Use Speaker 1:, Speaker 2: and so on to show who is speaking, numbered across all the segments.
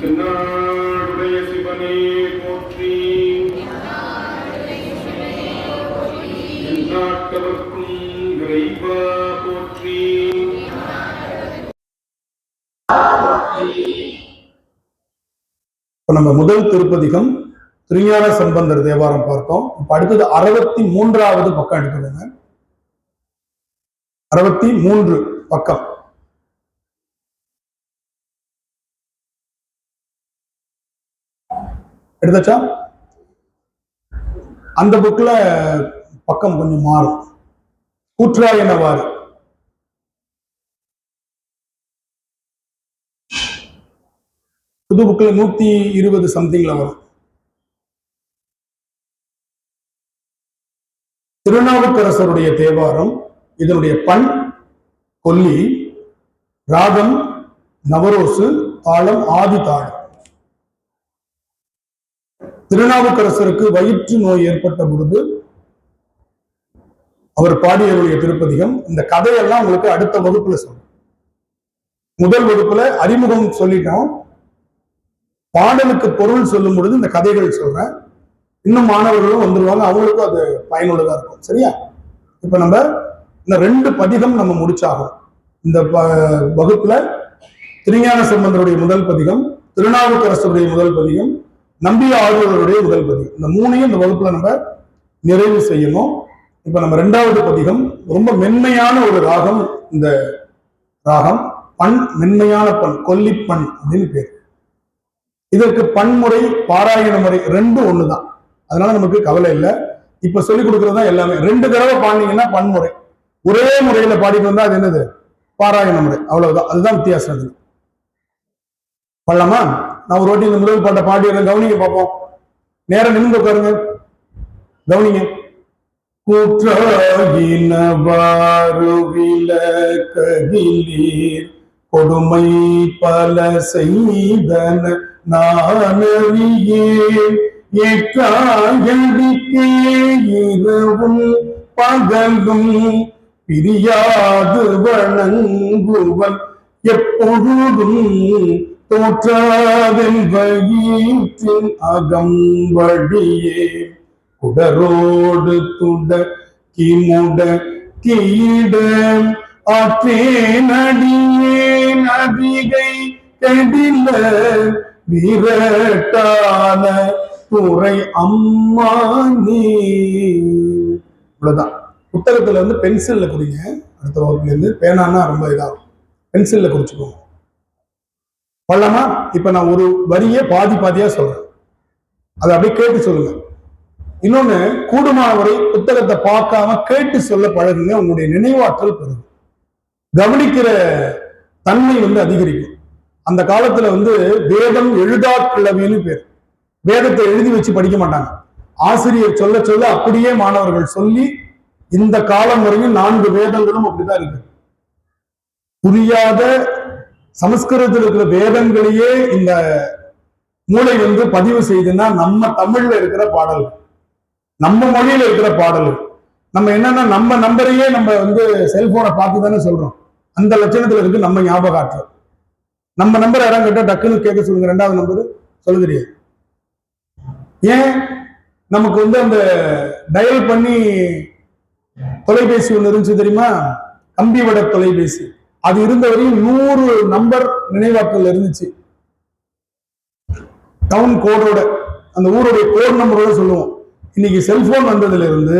Speaker 1: திருநாடுடைய சிவனே போற்றி. நாட்டவர்க்கும் இறைவா போற்றி.
Speaker 2: நம்ம முதல் திருப்பதிகம் திருஞான சம்பந்தர் தேவாரம் பார்த்தோம். இப்ப அடுத்தது அறுபத்தி மூன்றாவது பக்கம் எடுத்துக்கோங்க. அறுபத்தி மூன்று பக்கம். எடுத்தாச்சா? அந்த புக்ல பக்கம் கொஞ்சம் மாறும். கூற்றா என்னவாறு? புது புக்ல நூத்தி இருபது சம்திங்ல வரும். திருநாவுக்கரசருடைய தேவாரம் இதனுடைய பண் கொல்லி ராகம் நவரோசு தாளம் ஆதி தாளம். திருநாவுக்கரசருக்கு வயிற்று நோய் ஏற்பட்ட பொழுது அவர் பாடியவருடைய திருப்பதிகம். இந்த கதையெல்லாம் உங்களுக்கு அடுத்த வகுப்புல சொல்லணும் முதல் வகுப்புல அறிமுகம் சொல்லிட்டோம். பாடலுக்கு பொருள் சொல்லும் பொழுது இந்த கதைகள் சொல்றேன். இன்னும் மாணவர்களும் வந்துருவாங்க. அவங்களுக்கும் அது பயனுள்ளதா இருக்கும். சரியா? இப்ப நம்ம இந்த ரெண்டு பதிகம் நம்ம முடிச்சாகும் இந்த ப- வகுப்புல திருஞான சம்பந்தருடைய முதல் பதிகம் திருநாவுக்கரசருடைய முதல் பதிகம் நம்பிய ஆழ்வர்களுடைய முதல் பதிவு இந்த மூணையும் இந்த வகுப்புல நம்ம நிறைவு செய்யணும். இப்ப நம்ம ரெண்டாவது பதிகம் ரொம்ப மென்மையான ஒரு ராகம் இந்த ராகம் பண் மென்மையான பண் கொல்லிப்பண் அப்படின்னு பேர். இதற்கு பன்முறை பாராயண முறை ரெண்டும் ஒண்ணுதான். அதனால நமக்கு கவலை இல்லை. இப்ப சொல்லி கொடுக்கறது தான் எல்லாமே. ரெண்டு தடவை பாடினீங்கன்னா பன்முறை ஒரே முறையில பாடிட்டு வந்தா அது என்னது? பாராயண முறை. அவ்வளவுதான். அதுதான் வித்தியாசம். பள்ளமா? நான் ஒரு வாட்டி இந்த முதல் பாட்டை பாடிடுறேன் கவனிங்க பார்ப்போம் நேரம் நின்று உட்காருங்க. கவனிங்க. கூற்றாகினவாறு விலக்ககிலீர் கொடுமை பல செய்தன நானறியேன். ஏற்றாயடிக்கே இரவும் பகலும் பிரியாது வணங்குவன். எப்பொழுதும் தோற்றாதன் வயிற்றின் அகம்படியே. குடரோடு துட கிமுட கீட ஆற்றேன் அடியேன் அதிகை கடில விரட்டான துறை அம்மா நீ. இவ்வளவுதான். புத்தகத்துல வந்து பென்சில்ல குறிங்க அடுத்த வகுப்புல இருந்து பேனான்னா ரொம்ப இதாகும். பென்சில்ல குறிச்சுக்கோங்க பள்ளமா? இப்ப நான் ஒரு வரியை பாதி பாதியா சொல்றேன். அதை அப்படியே கேட்டு சொல்லுங்க. இன்னொன்னு கூடுமானவரை புத்தகத்தை பார்க்காம கேட்டு சொல்ல பழகுங்க உங்களுடைய நினைவாற்றல் பெறும் கவனிக்கிற தன்மை வந்து அதிகரிக்கும். அந்த காலத்துல வந்து வேதம் எழுதா கிழமைன்னு பேர். வேதத்தை எழுதி வச்சு படிக்க மாட்டாங்க. ஆசிரியர் சொல்ல சொல்ல அப்படியே மாணவர்கள் சொல்லி இந்த காலம் வரையும் நான்கு வேதங்களும் அப்படிதான் இருக்கு. புரியாத சமஸ்கிருதத்தில் இருக்கிற வேதங்களையே இந்த மூளை வந்து பதிவு செய்துன்னா நம்ம தமிழ்ல இருக்கிற பாடல்கள் நம்ம மொழியில இருக்கிற பாடல்கள். நம்ம என்னன்னா நம்ம நம்பரையே நம்ம வந்து செல்போனை பார்த்து தானே சொல்றோம். அந்த லட்சணத்துல இருக்கு நம்ம ஞாபகம் ஆற்றல் நம்ம நம்பர் யாரும் கேட்டா டக்குன்னு கேட்க சொல்லுங்க. ரெண்டாவது நம்பர் சொல்ல தெரியாது ஏன்? நமக்கு வந்து அந்த டயல் பண்ணி தொலைபேசி ஒன்று இருந்துச்சு தெரியுமா? கம்பி வட தொலைபேசி. அது இருந்த வரையும் நூறு நம்பர் நினைவாற்றல் இருந்துச்சு. டவுன் கோடோட அந்த ஊருடைய கோட் நம்பரோட சொல்லுவோம். இன்னைக்கு செல்போன் வந்ததுல இருந்து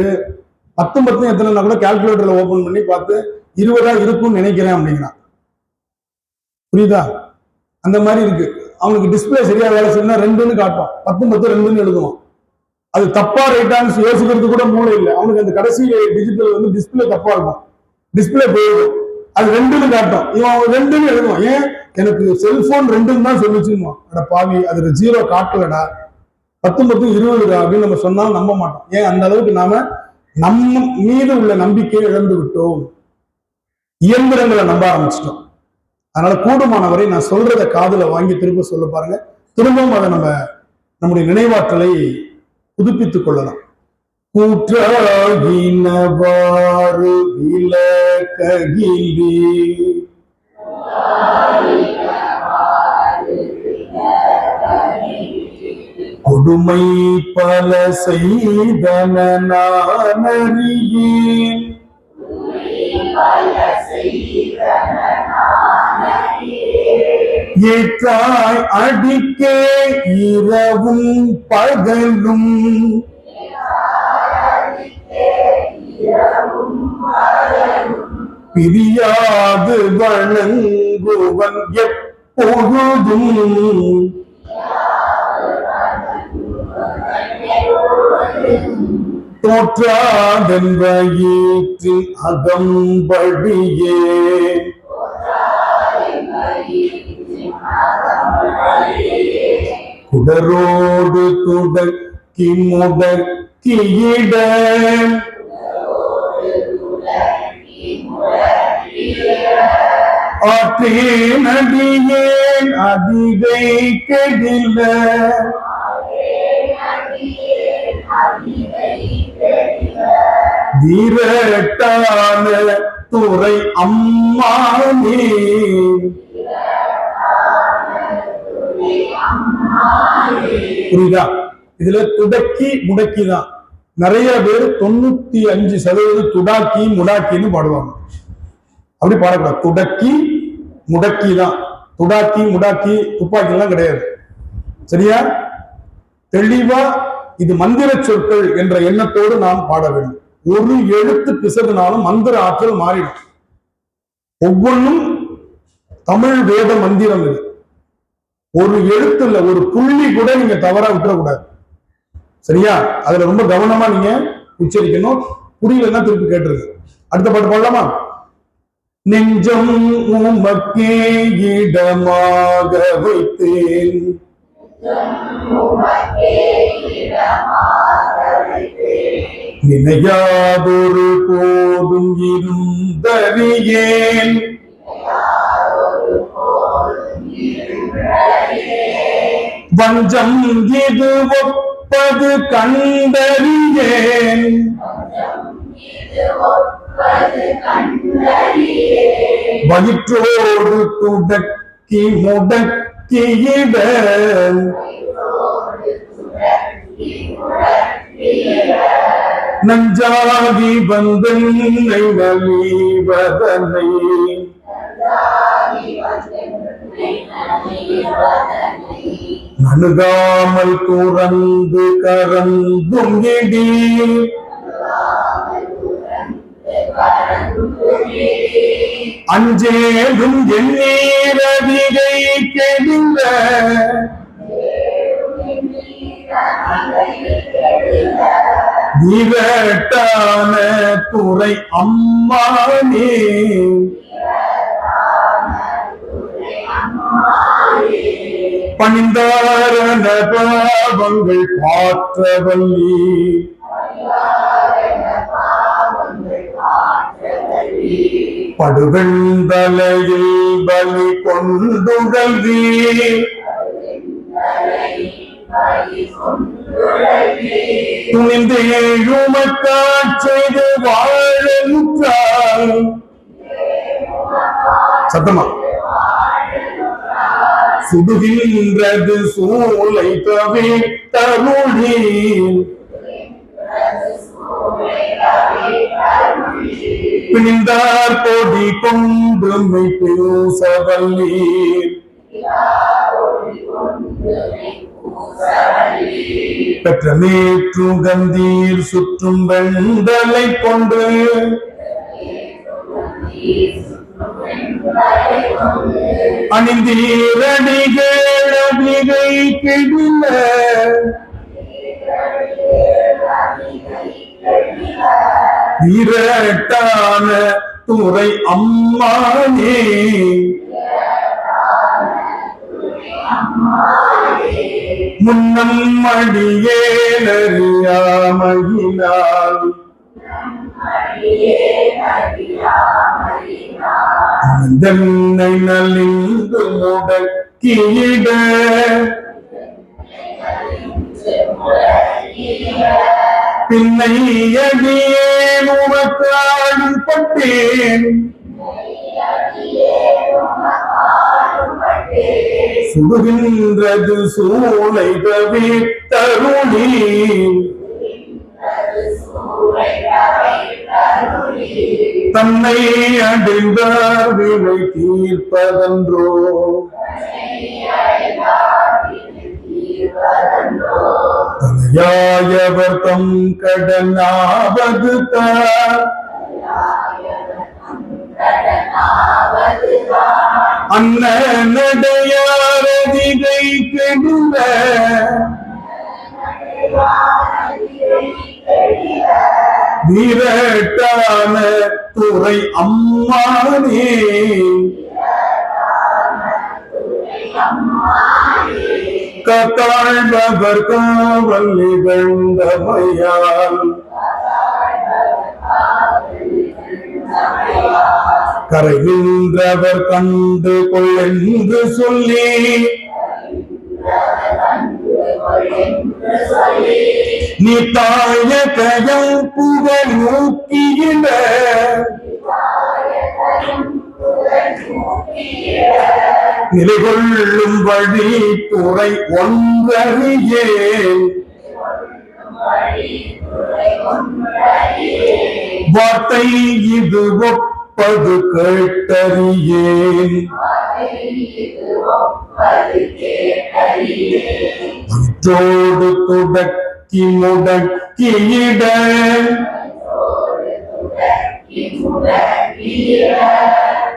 Speaker 2: பத்து பத்து எத்தனை கூட கால்குலேட்டர்ல ஓபன் பண்ணி பார்த்து இருபதா இருக்கும்னு நினைக்கிறேன் அப்படிங்கிறான். புரியுதா? அந்த மாதிரி இருக்கு. அவனுக்கு டிஸ்பிளே சரியா வேலை செய்யணும் ரெண்டுன்னு காட்டும் பத்து பத்து ரெண்டுன்னு எழுதுவான். அது தப்பா ரைட்டான்னு யோசிக்கிறது கூட மூளை இல்லை. அவனுக்கு அந்த கடைசி டிஜிட்டல் வந்து டிஸ்பிளே தப்பா இருக்கும். டிஸ்பிளே போயிடும். அது ரெண்டுன்னு காட்டும். இவன் ரெண்டுமே ரெண்டுன்னு எழுதுவான். ஏன்? எனக்கு செல்போன் ரெண்டுன்னு தான் சொல்லிச்சுமா அட பாவி அதுல ஜீரோ காட்டலடா. பத்து பத்து இருபதுடா அப்படின்னு நம்ம சொன்னாலும் நம்ப மாட்டோம். ஏன்? அந்த அளவுக்கு நாம நம்ம மீது உள்ள நம்பிக்கையை இழந்து விட்டோம். இயந்திரங்களை நம்ப ஆரம்பிச்சிட்டோம். அதனால கூடுமானவரை நான் சொல்றத காதுல வாங்கி திரும்ப சொல்ல பாருங்க. திரும்பவும் அதை நம்ம நம்முடைய நினைவாற்றலை புதுப்பித்துக் கொள்ளலாம். குற்றாகினவாறு விலக்ககிலி கொடுமை பல செய்தன நான் அறியேன் ஏற்றாய் அடிக்கே இரவும் பகலும். பிரியாது வணங்குவன் எப்பொழுதும். தோற்றாதென்ற ஈற்றின் அகம்படியே. குடரோடு துடக்கி முடக்கியிட. ஆற்றேன் அடியேன் அதிகை கெடில வீரட்டான துறை அம்மானே புரியுதா? இதுல துடக்கி முடக்கி தான். நிறைய பேர் தொண்ணூத்தி அஞ்சு சதவீதம் துடாக்கி முடாக்கின்னு பாடுவாங்க. அப்படி பாடக்கூடாது. துடக்கி முடக்கி தான். துடாக்கி முடாக்கி துப்பாக்கி எல்லாம் கிடையாது. சரியா? தெளிவா இது மந்திர சொற்கள் என்ற எண்ணத்தோடு நாம் பாட வேண்டும். ஒரு எழுத்து பிசகுனாலும் மந்திர ஆற்றல் மாறிடும். ஒவ்வொன்றும் தமிழ் வேத மந்திரம் இது. ஒரு எழுத்து இல்ல ஒரு புள்ளி கூட நீங்க தவறா விட்டுறக்கூடாது. சரியா? அதுல ரொம்ப கவனமா நீங்க உச்சரிக்கணும். புரியலன்னா திருப்பி கேட்டுருங்க. அடுத்த பாட்டு பாடலாமா? நெஞ்சம் உமக்கே இடமாக வைத்தேன். நினையாதொரு போதும் இருந்தறியேன் வஞ்சம் இது ஒப்பது கண்டறியேன். வயிற்றோடு துடக்கி முடக்கியிட நஞ்சாகி வந்தென்னை நலிவதனை. நணுகாமல் துறந்து கரந்தும் இடி அஞ்சேலும் எண்ணீரவிகை கெடுங்க. விரட்டான துறை அம்மானே. பணிந்தாரண பாவங்கள் பாற்றவல்லி படுவெண்தலையில் பலி கொண்டுழல்வி துணிந்து செய்து வாழன்றால். சத்தமா? சுடுகின்றது சூளை தவி தருளி பிணிந்தார் கொடி கொன்றுமை பேசவல்லி பெற்ற மேற்றும் கந்தீர் சுற்றும் வெண்டலை கொண்டு. அணிந்தீரடிகை கெடில இரட்டான துறை அம்மானே. முன்னம் அடியேனறியாமையினால் தன்னை நலிந்து முடக்கியிட பின்னை அடியேன் உனக்காடும் பட்டேன். சுடுகின்றது சூளை கவி தருணி தன்னை அடைந்தார் வினை தீர்ப்பதன்றோ. தலையாயவர் தம் கடனாவது தார் நடையாரதிகை கெடுந்த விரட்டான துறை அம்மானே. கத்தாழ்பவர் காவல் நிகழ்ந்தமையால் கரை நின்றவர் கண்டு கொள்ளென்று சொல்லி. நீ தாய கயம் புகழ் நோக்கியிட நிலைகொள்ளும் வழி துறை ஒன்றறியேன் வார்த்தை இது ஒப்பது கேட்டறியேன் தோடு துடக்கி முடக்கியிட.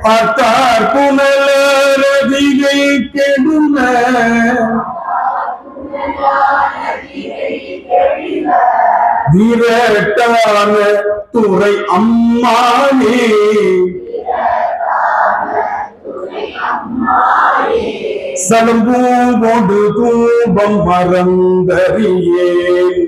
Speaker 2: பார்த்தார் புனலதிகை கெடும. வீரட்டான துறை அம்மானே. சலம்பூவோடு தூபம் மறந்தறியேன்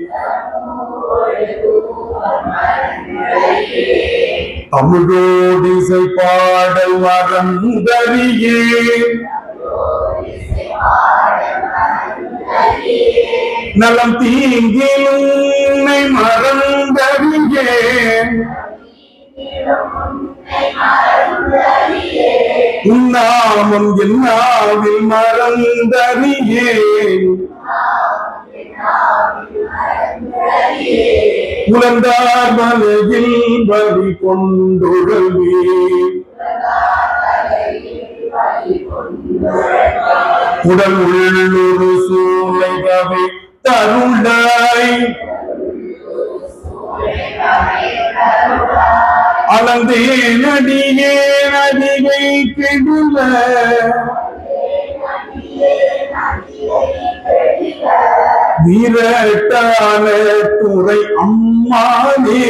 Speaker 2: தமிழோடிசை பாடல் மறந்தறியே. நலம் தீங்கிலும் உன்னை நாமம் உன்னாமம் என்னாவில் மறந்தறியேன் உலர்ந்தார் மலையில் வழி கொண்டுழல்வேன் உடல் உள்ளொரு சூளை தருண்டாய் அளந்தேன் அடியேன் அதிகை கெடுல வீரட்டான துறை அம்மானே.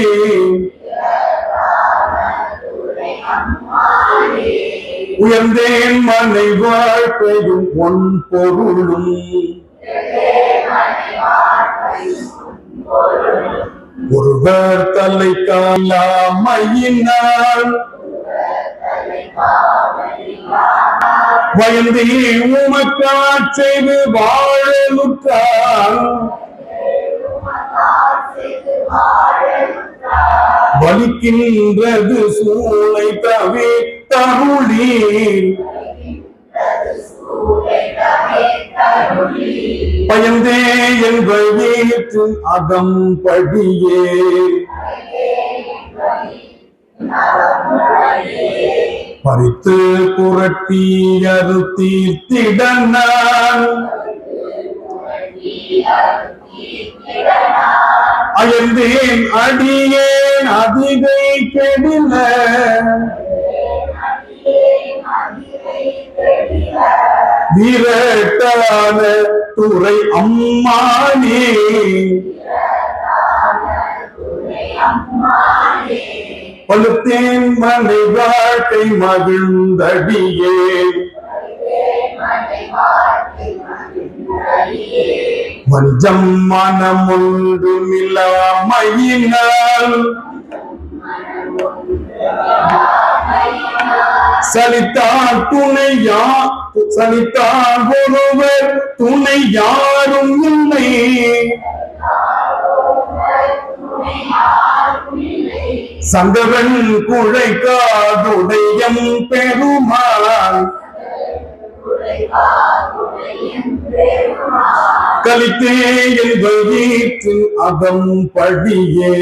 Speaker 2: உயர்ந்தேன் மனை வாழ்க்கையும் ஒன் பொருளும். ஒருவர் தலை காலாமையினால் வயந்தி உமக்காச் செய்து வாழலுற்றால் வலிக்கின்றது சூளை தவே தருளீர் பயந்தே எங்கள் வீட்டு அகம் படியே. பறித்து புரட்டி அறுத்தீர்த்திட நான் அயந்தேன் அடியேன் அதிகை கெடில. வீரட்டான துறை அம்மானி. பழுத்தேன் மனை வாழ்க்கை மகிழ்ந்தடியே. வஞ்சம் மனமுண்டு ஒன்றுமில்லாமையினால் சலித்தான் துணையா சலித்தார் ஒருவர் துணை யாரும் இல்லை. சங்கவன் குழைக்காதுடையம் பெருமான் கலித்தே என் வயிற்றின் அகம் படியே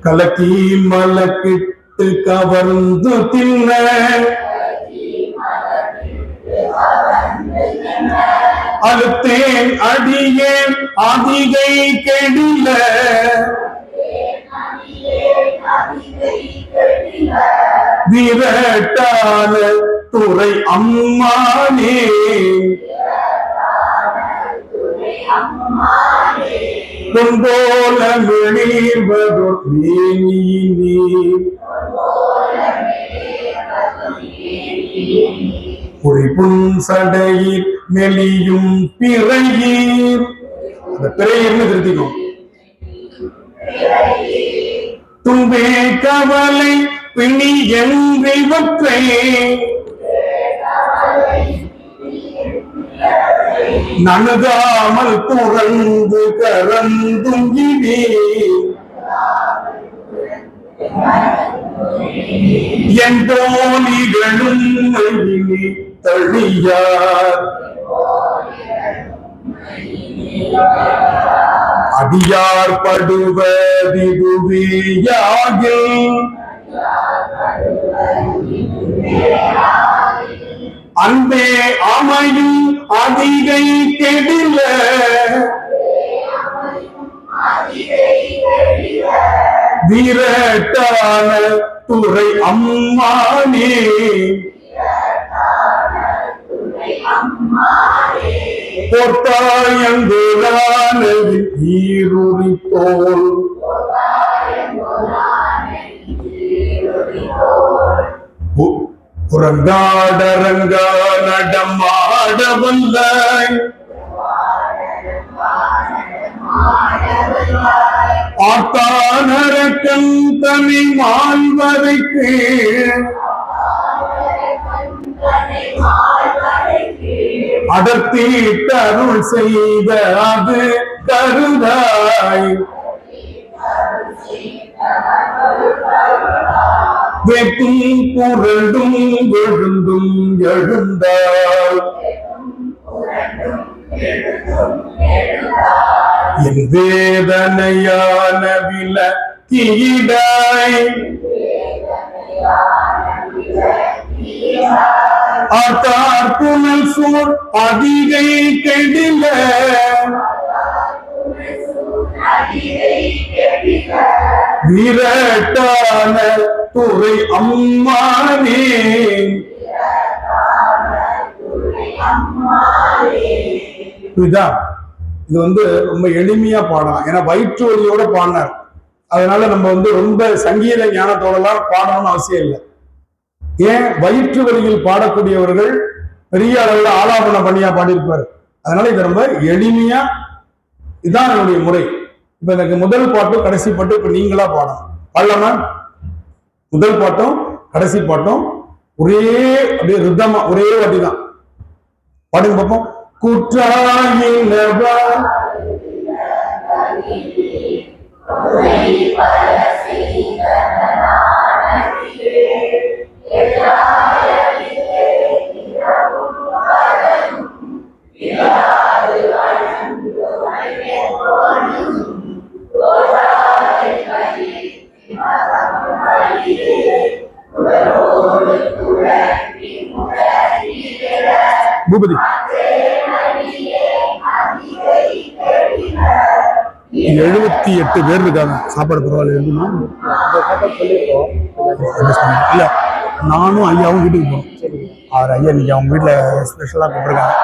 Speaker 2: கலக்கி மலக்கிட்டு கவர்ந்து தின்ன. அழுத்தேன் அடியேன் அதிகை கெடில. விரட்டான துறை அம்மானே. பொன்போல வெளிவதொர் மேனியினே குறிப்பும் சடையீர் மெலியும் பிறையீர் அந்த பிறையீர்னு திருத்திக்கும் தும்பே கவலை பிணி என்றிவற்றை நணுகாமல் துறந்து கரந்தும் என் தோழிகளும் தழியார் அடியார் படுவதிதுவேயாகில் அன்பே அமையும் அதிகை கெடில. வீரட்டான துறை அம்மானே. பொட்டாயங்குலானது ஈருரி போல். புறங்காடரங்கா நடமாட வல்லாய் ஆத்தானரக்கம் தனி மால்வரைக்கு அடர்த்தி தருள் செய்த அது கருதாய். வெப்பும் புரண்டும் விழுந்தும் எழுந்தாள் என் வேதனையான வில கீடாய் ஆத்தார் புனல் சூழ் அதிகை கெடில. விரட்டான துறை அம்மானே. புரியுதா இது வந்து ரொம்ப எளிமையா பாடலாம். ஏன்னா வயிற்று வழியோட பாடினார். அதனால நம்ம வந்து ரொம்ப சங்கீத ஞானத்தோடலாம் பாடணும்னு அவசியம் இல்லை. ஏன்? வயிற்று வழியில் பாடக்கூடியவர்கள் பெரிய அளவில் ஆலாபன பண்ணியா பாடியிருப்பார். அதனால இது ரொம்ப எளிமையா இதான் என்னுடைய முறை. இப்ப எனக்கு முதல் பாட்டும் கடைசி பாட்டும் இப்ப நீங்களா பாடணும். பாடலாமா? முதல் பாட்டும் கடைசி பாட்டும் ஒரே அப்படியே ரிதமா ஒரே வாட்டி தான் பாடுங்க பார்ப்போம் குற்றாயினவா பூபதி. எழுபத்தி எட்டு பேர் இருக்காங்க. சாப்பாடு பரவாயில்ல பண்ணிக்கலாம். இல்ல நானும் ஐயாவும் வீட்டுக்கு போகணும் அவர் ஐயா இன்னைக்கு அவங்க வீட்டில் ஸ்பெஷலாக கூப்பிட்டுருக்காங்க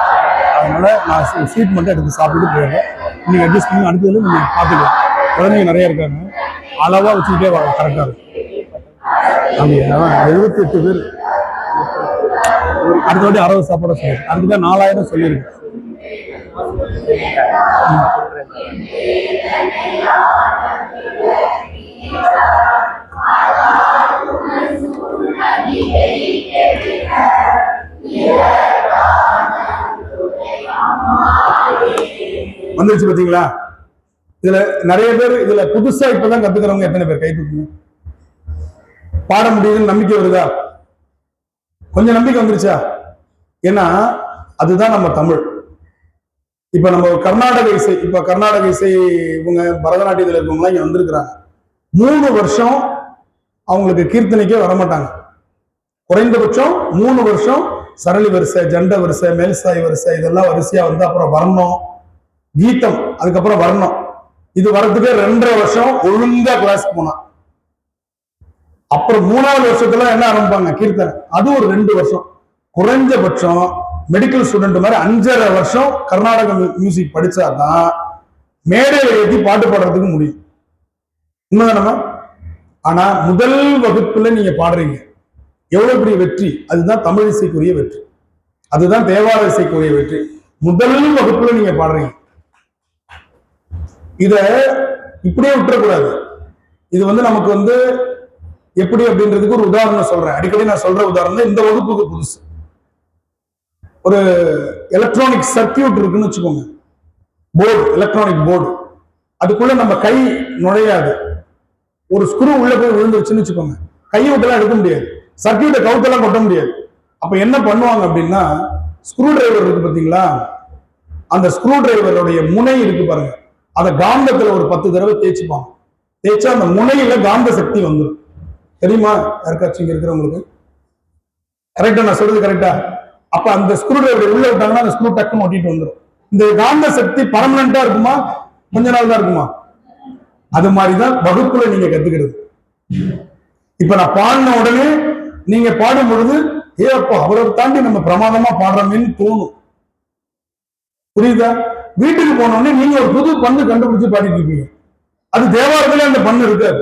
Speaker 2: அதனால நான் ஸ்வீட் மட்டும் எடுத்து சாப்பிட்டுட்டு போயிடுறேன். இன்னைக்கு அட்ஜஸ்ட் பண்ணி அடுத்ததுல நீங்கள் பார்த்துக்கலாம். குழந்தைங்க நிறைய இருக்காங்க. அளவாக வச்சுக்கிட்டே வர கரெக்டாக இருக்கும். எழுபத்தி எட்டு பேர். அடுத்த வாட்டி அறுபது சாப்பாடு சொல்லி அதுக்கு தான் நாலாயிரம் சொல்லியிருக்கு வந்துருச்சு பாத்தீங்களா? இதுல நிறைய பேர் இதுல புதுசா இப்பதான் கத்துக்கிறவங்க எத்தனை பேர்? கை தூக்குங்க பாட முடியுதுன்னு நம்பிக்கை வருதா? கொஞ்சம் நம்பிக்கை வந்துருச்சா? ஏன்னா அதுதான் நம்ம தமிழ். இப்ப நம்ம கர்நாடக இசை இப்ப கர்நாடக இசை இவங்க பரதநாட்டியத்தில் இருக்கவங்களாம் இங்க வந்திருக்கிறாங்க. மூணு வருஷம் அவங்களுக்கு கீர்த்தனைக்கே வரமாட்டாங்க. குறைந்தபட்சம் மூணு வருஷம் சரளி வரிசை ஜண்ட வரிசை மேல்சாய் வரிசை இதெல்லாம் வரிசையா வந்து அப்புறம் வர்ணம். கீதம் அதுக்கப்புறம் வர்ணம். இது வரதுக்கு ரெண்டரை வருஷம் ஒழுங்கா கிளாஸ் போனான். அப்புறம் மூணாவது வருஷத்துல என்ன ஆரம்பிப்பாங்க? கீர்த்தனை. அது ஒரு ரெண்டு வருஷம். குறைஞ்சபட்சம் மெடிக்கல் ஸ்டூடெண்ட் மாதிரி அஞ்சரை வருஷம் கர்நாடக மியூசிக் படிச்சாதான் மேடையில ஏற்றி பாட்டு பாடுறதுக்கு முடியும். உண்மைதானமா ஆனா முதல் வகுப்புல நீங்க பாடுறீங்க. எவ்வளவு பெரிய வெற்றி? அதுதான் தமிழ் இசைக்குரிய வெற்றி. அதுதான் தேவார இசைக்குரிய வெற்றி. முதல் வகுப்புல நீங்க பாடுறீங்க. இத இப்படியே விட்டுறக்கூடாது. இது வந்து நமக்கு வந்து எப்படி அப்படின்றதுக்கு ஒரு உதாரணம் சொல்றேன். அடிக்கடி நான் சொல்ற உதாரணம் இந்த வகுப்புக்கு புதுசு. ஒரு எலக்ட்ரானிக் சர்க்கியூட் இருக்குன்னு வச்சுக்கோங்க. போர்டு எலக்ட்ரானிக் போர்டு அதுக்குள்ள நம்ம கை நுழையாது. ஒரு ஸ்க்ரூ உள்ள போய் விழுந்துருச்சுன்னு வச்சுக்கோங்க. கையை விட்டெல்லாம் எடுக்க முடியாது. சர்க்கியூட்டை கவுத்தெல்லாம் கொட்ட முடியாது. அப்ப என்ன பண்ணுவாங்க அப்படின்னா ஸ்க்ரூ டிரைவர் இருக்கு பாத்தீங்களா? அந்த ஸ்க்ரூ டிரைவருடைய முனை இருக்கு பாருங்க. அதை காந்தத்துல ஒரு பத்து தடவை தேய்ச்சிப்பாங்க. தேய்ச்சா அந்த முனையில காந்த சக்தி வந்துடும் தெரியுமா யாருக்காச்சும் இங்க இருக்கிறவங்களுக்கு? கரெக்டா நான் சொல்றது கரெக்டா அப்ப அந்த ஸ்க்ரூ டிரைவர் உள்ள விட்டாங்கன்னா அந்த ஸ்க்ரூ டக்குன்னு ஒட்டிட்டு வந்துடும் இந்த காந்த சக்தி பர்மனண்டா இருக்குமா? கொஞ்ச நாள் தான் இருக்குமா? அது மாதிரிதான் வகுப்புல நீங்க கத்துக்கிறது இப்ப நான் பாடின உடனே நீங்க பாடும் பொழுது ஏ அப்போ அவரை தாண்டி நம்ம பிரமாதமா பாடுறோமேன்னு தோணும். புரியுதா? வீட்டுக்கு போனோடனே நீங்க ஒரு புது பண்ணு கண்டுபிடிச்சு பாடிட்டு இருப்பீங்க. அது தேவாரத்துல அந்த பண்ணு இருக்காது.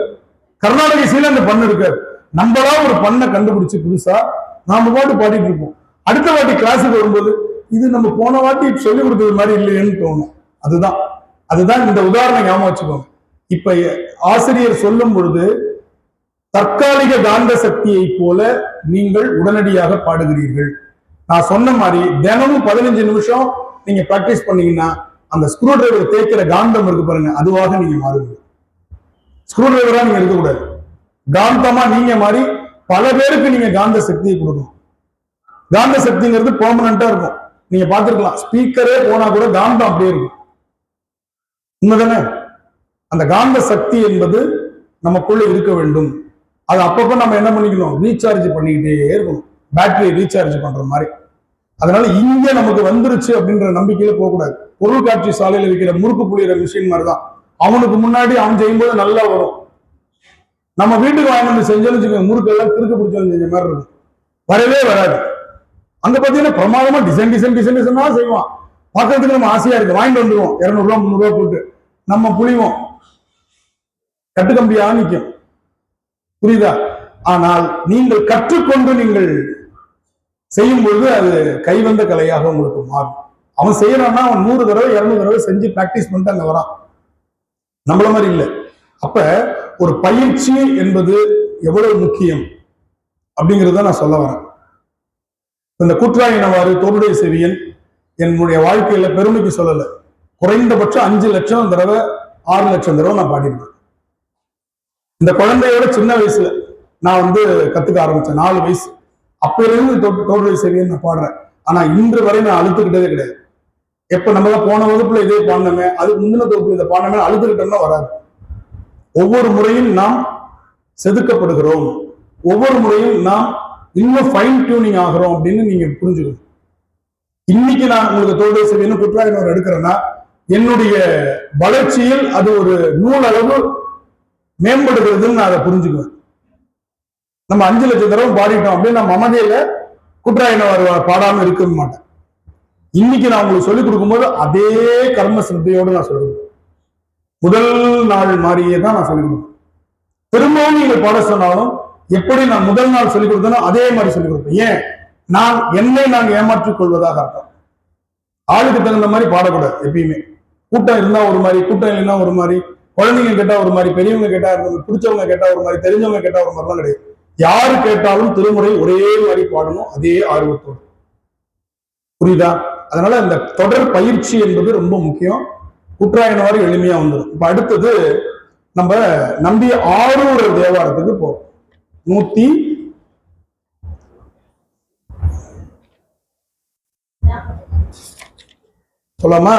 Speaker 2: கர்நாடக இசையில அந்த பண்ணு இருக்காது நம்மளா ஒரு பண்ணை கண்டுபிடிச்சு புதுசா நாம பாட்டு பாடிட்டு இருப்போம். அடுத்த வாட்டி கிளாஸுக்கு வரும்போது இது நம்ம போன வாட்டி சொல்லி கொடுத்தது மாதிரி இல்லையேன்னு தோணும். அதுதான். அதுதான் இந்த உதாரணம் ஞாபகம் வச்சுக்கோங்க. இப்ப ஆசிரியர் சொல்லும் பொழுது தற்காலிக காந்த சக்தியை போல நீங்கள் உடனடியாக பாடுகிறீர்கள். நான் சொன்ன மாதிரி தினமும் பதினஞ்சு நிமிஷம் நீங்க பிராக்டிஸ் பண்ணீங்கன்னா அந்த ஸ்க்ரூ டிரைவர் தேய்க்கிற காந்தம் இருக்கு பாருங்க அதுவாக நீங்க மாறுவீங்க. ஸ்க்ரூ டிரைவரா நீங்க இருக்கக்கூடாது காந்தமா நீங்க மாதிரி பல பேருக்கு நீங்க காந்த சக்தியை கொடுக்கணும் காந்த சக்திங்கிறது பெர்மனண்டா இருக்கும். நீங்க பாத்துருக்கலாம் ஸ்பீக்கரே போனா கூட காந்தம் அப்படியே இருக்கும். உண்மைதானே? அந்த காந்த சக்தி என்பது நமக்குள்ள இருக்க வேண்டும். அது அப்பப்போ நம்ம என்ன பண்ணிக்கணும்? ரீசார்ஜ் பண்ணிக்கிட்டே இருக்கணும். பேட்டரியை ரீசார்ஜ் பண்ற மாதிரி. அதனால இங்க நமக்கு வந்துருச்சு அப்படின்ற நம்பிக்கையில போகக்கூடாது. பொருள் காட்சி சாலையில விற்கிற முறுக்கு புளியிற மிஷின் மாதிரி தான் அவனுக்கு முன்னாடி அவன் செய்யும்போது நல்லா வரும். நம்ம வீட்டுக்கு வாங்கி வந்து செஞ்சோம்னு வச்சுக்கோங்க முறுக்கு எல்லாம் திருக்க பிடிச்சி செஞ்ச மாதிரி இருக்கும். வரவே வராது. அங்க பாத்தீங்கன்னா பிரமாதமா டிசைன் டிசைன் டிசைன் டிசைனா செய்வான். பார்க்கறதுக்கு நம்ம ஆசையா இருக்கு. வாங்கிட்டு வந்துருவோம். முந்நூறு முந்நூறுவா போட்டு நம்ம புளிவோம். கட்டுக்கம்பியா நிற்கும் புரியுதா? ஆனால் நீங்கள் கற்றுக்கொண்டு நீங்கள் செய்யும் பொழுது அது கைவந்த கலையாக உங்களுக்கு மாறும். அவன் செய்யறான்னா அவன் நூறு தடவை இரநூறு தடவை செஞ்சு பிராக்டிஸ் பண்ணிட்டு அங்க வரான். நம்மள மாதிரி இல்லை. அப்ப ஒரு பயிற்சி என்பது எவ்வளவு முக்கியம் அப்படிங்கிறத நான் சொல்ல வரேன். இந்த குற்றாயினவாறு தோருடைய செவியன் என்னுடைய வாழ்க்கையில பெருமைக்கு சொல்லல. குறைந்தபட்சம் அஞ்சு லட்சம் தடவை ஆறு லட்சம் தடவை நான் பாடியிருக்கேன் இந்த குழந்தையோட சின்ன வயசுல நான் வந்து கத்துக்க ஆரம்பிச்சேன். நாலு வயசு. அப்ப இருந்து செவியன் நான் பாடுறேன். ஆனா இன்று வரை நான் அழுத்துக்கிட்டதே கிடையாது. எப்ப நம்ம போன வகுப்புல இதே பாடணுமே அதுக்கு முந்தின வகுப்புல இதை பாடணுமே அழுதுகிட்டோம்னா வராது. ஒவ்வொரு முறையும் நாம் செதுக்கப்படுகிறோம். ஒவ்வொரு முறையும் நாம் இன்னும் ஃபைன் டியூனிங் ஆகிறோம் அப்படின்னு நீங்க புரிஞ்சுக்கணும். இன்னைக்கு நான் உங்களுக்கு தோல்வி செய்யணும் குற்றாயினர் எடுக்கிறேன்னா என்னுடைய வளர்ச்சியில் அது ஒரு நூலளவு மேம்படுகிறதுன்னு நான் அதை புரிஞ்சுக்குவேன். நம்ம அஞ்சு லட்சம் தடவை பாடிட்டோம் அப்படின்னு நம்ம மமதையில குற்றாயினவர் பாடாம இருக்க மாட்டேன் இன்னைக்கு நான் உங்களுக்கு சொல்லிக் கொடுக்கும்போது அதே கர்ம சிந்தையோடு நான் சொல்லிக் முதல் நாள் மாதிரியே தான் நான் சொல்லிக் கொடுப்பேன். திரும்பவும் நீங்க பாட சொன்னாலும் எப்படி நான் முதல் நாள் சொல்லிக் கொடுத்தனோ அதே மாதிரி சொல்லிக் கொடுப்பேன். ஏன்? நான் என்னை நான் ஏமாற்றிக் கொள்வதாக அர்த்தம். ஆளுக்கு தகுந்த மாதிரி பாடக்கூடாது எப்பயுமே. கூட்டம் இருந்தா ஒரு மாதிரி கூட்டம் இல்லைன்னா ஒரு மாதிரி குழந்தைங்க கேட்டா ஒரு மாதிரி பெரியவங்க கேட்டா பிடிச்சவங்க கேட்டா ஒரு மாதிரி தெரிஞ்சவங்க கேட்டா ஒரு மாதிரிலாம் கிடையாது. யாரு கேட்டாலும் திருமுறை ஒரே மாதிரி பாடணும் அதே ஆர்வத்தோடு. புரியுதா? அதனால இந்த தொடர் பயிற்சி என்பது ரொம்ப முக்கியம். குற்றாயன மாதிரி எளிமையா வந்துடும் இப்ப அடுத்தது நம்ம நம்பிய ஆரூர தேவாரத்துக்கு போறோம். நூத்தி சொல்லாமா